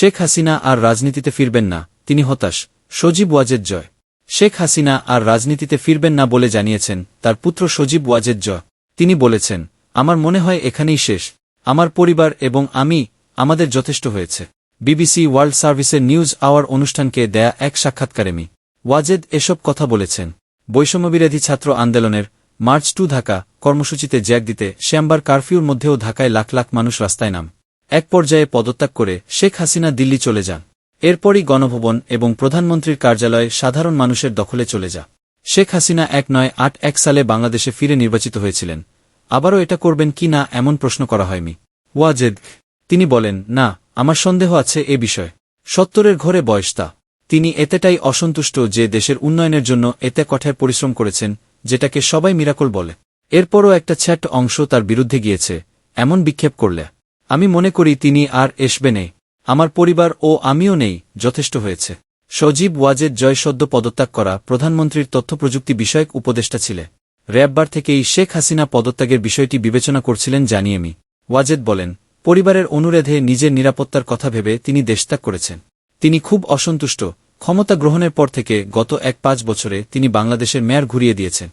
শেখ হাসিনা আর রাজনীতিতে ফিরবেন না, তিনি হতাশ। সজীব ওয়াজেদ জয়। শেখ হাসিনা আর রাজনীতিতে ফিরবেন না বলে জানিয়েছেন তার পুত্র সজীব ওয়াজেদ জয়। তিনি বলেছেন, আমার মনে হয় এখানেই শেষ। আমার পরিবার এবং আমি আমাদের যথেষ্ট হয়েছে। বিবিসি ওয়ার্ল্ড সার্ভিসের নিউজ আওয়ার অনুষ্ঠানকে দেয়া এক সাক্ষাৎকারে মি। ওয়াজেদ এসব কথা বলেছেন। বৈষম্যবিরোধী ছাত্র আন্দোলনের মার্চ টু ঢাকা কর্মসূচিতে জ্যাক দিতে শ্যামবার কারফিউর মধ্যেও ঢাকায় লাখ লাখ মানুষ রাস্তায় নাম। এক পর্যায়ে পদত্যাগ করে শেখ হাসিনা দিল্লি চলে যান। এরপরই গণভবন এবং প্রধানমন্ত্রীর কার্যালয় সাধারণ মানুষের দখলে চলে যা শেখ হাসিনা এক নয় আট এক সালে বাংলাদেশে ফিরে নির্বাচিত হয়েছিলেন। আবারও এটা করবেন কি না এমন প্রশ্ন করা হয়নি। ওয়াজেদ, তিনি বলেন, না, আমার সন্দেহ আছে এ বিষয়ে। সত্তরের ঘরে বয়স তা। তিনি এতেটাই অসন্তুষ্ট যে দেশের উন্নয়নের জন্য এতে কঠোর পরিশ্রম করেছেন, যেটাকে সবাই মিরাকল বলে। এরপরও একটা ছ্যাট অংশ তার বিরুদ্ধে গিয়েছে, এমন বিক্ষেপ করলে। আমি মনে করি তিনি আর এসবে নেই। আমার পরিবার ও আমিও নেই, যথেষ্ট হয়েছে। সজীব ওয়াজেদ জয় সদ্য পদত্যাগ করা প্রধানমন্ত্রীর তথ্যপ্রযুক্তি বিষয়ক উপদেষ্টা ছিলে র্যাববার থেকেই শেখ হাসিনা পদত্যাগের বিষয়টি বিবেচনা করছিলেন জানিয়ে মি ওয়াজেদ বলেন, পরিবারের অনুরোধে নিজের নিরাপত্তার কথা ভেবে তিনি দেশত্যাগ করেছেন। তিনি খুব অসন্তুষ্ট। ক্ষমতা গ্রহণের পর থেকে গত এক পাঁচ বছরে তিনি বাংলাদেশের মেয়ার ঘুরিয়ে দিয়েছেন।